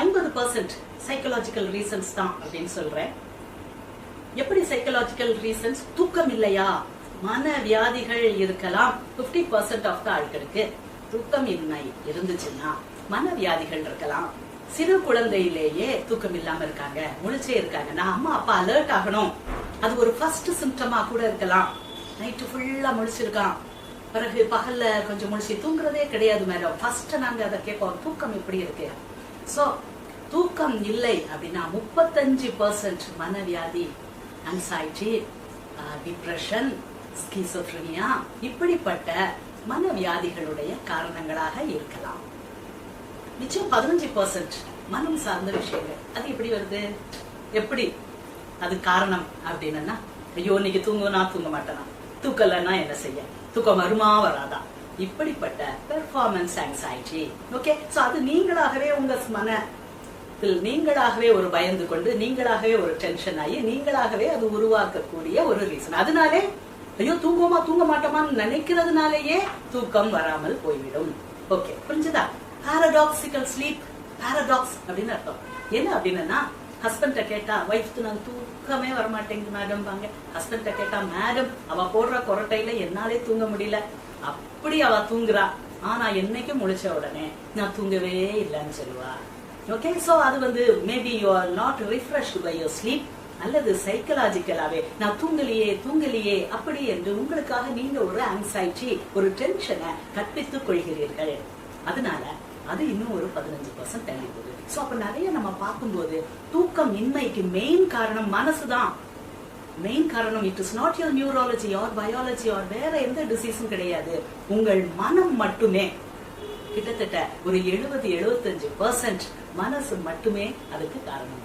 ஐம்பது percent psychological reasons தான் அப்படின்னு சொல்றேன். எப்படி சைக்கலாஜிக்கல் ரீசன்ஸ் தூக்கம் இல்லையா? மன வியாதிகள் இருக்கலாம். 50% பர்சன்ட் ஆஃப் த ஆட்களுக்கு தூக்கம் இன்மை இருந்துச்சுன்னா மன வியாதிகள் இருக்கலாம். சிறு குழந்தையிலேயே தூக்கம் இல்லாம இருக்காங்க முழிச்சே இருக்காங்க நான் அம்மா அப்பா அலர்ட் ஆகணும். அது ஒரு ஃபர்ஸ்ட் சிம்டமா கூட இருக்கலாம். நைட்டு ஃபுல்லா முழிச்சிருக்கான். பிறகு பகல்ல கொஞ்சம் முழிச்சு தூங்குறதே கிடையாது மேடம் ஃபர்ஸ்ட் நாங்க அதை கேட்போம் தூக்கம் எப்படி இருக்கு? ஸோ தூக்கம் இல்லை அப்படின்னா முப்பத்தஞ்சு பர்சன்ட் மனவியாதி anxiety uh, டிப்ரெஷன் ஸ்கிசோஃப்ரினியா இப்படிப்பட்ட மனவியாதிகளுடைய காரணங்களாக இருக்கலாம். நிச்சயம் பதினஞ்சு பர்சன்ட் மனம் சார்ந்த விஷயங்கள். அது எப்படி வருது? எப்படி? அது காரணம் அப்படின்னா ஐயோ இன்னைக்கு தூங்குவனா தூங்க மாட்டேனா? தூக்கலைன்னா என்ன செய்ய? தூக்கம் வருமா வராதா? இப்படிப்பட்ட பெர்ஃபார்மன்ஸ் ஆங்ஸைட்டி ஓகே சோ அது நீங்களாகவே உங்க மன நீங்களாகவே ஒரு பயந்து கொண்டு நீங்களாகவே ஒரு டென்ஷன் ஆகி நீங்களாகவே அது உருவாக்கக்கூடிய ஒரு ரீசன் அதனாலே ஐயோ தூங்குவோமா தூங்க மாட்டோமான்னு நினைக்கிறதுனாலேயே தூக்கம் வராமல் போய்விடும். ஓகே புரிஞ்சுதா? பாரடாக்சிக்கல் ஸ்லீப் பாரடாக்ஸ் அப்படின்னு அர்த்தம். என்ன அப்படின்னா ஹஸ்பண்ட கேட்டா ஒய்ஃப்க்கு நான் தூக்கமே வரமாட்டேங்குது மேடம் வாங்க. ஹஸ்பண்ட கேட்டா மேடம் அவ போடுற கொரட்டையில என்னாலே தூங்க முடியல. அப்படி அவ தூங்குறா. ஆனா என்னைக்கும் முழிச்ச உடனே நான் தூங்கவே இல்லைன்னு சொல்லுவா. ஓகே சோ அது வந்து maybe you are not refresh by your sleep அல்லது சைக்கலாஜிக்கலாவே நான் தூங்கலையே தூங்கலையே அப்படி என்று உங்களுக்காக நீங்க ஒரு ஆங்ஸைட்டி ஒரு டென்ஷனை கற்பித்துக் கொள்கிறீர்கள். அதனால அது இன்னும் ஒரு பதினஞ்சு பர்சன்ட் தள்ளி போகுது. சோ அப்ப நிறைய நம்ம பார்க்கும்போது தூக்கம் இன்மைக்கு மெயின் காரணம் மனசுதான் மெயின் காரணம் it is not your neurology or biology or வேற எந்த டிசீஸும் கிடையாது. உங்கள் மனம் மட்டுமே கிட்டத்தட்ட ஒரு எழுபது எழுபத்தஞ்சு பர்சன்ட் மனசு மட்டுமே அதுக்கு காரணம்.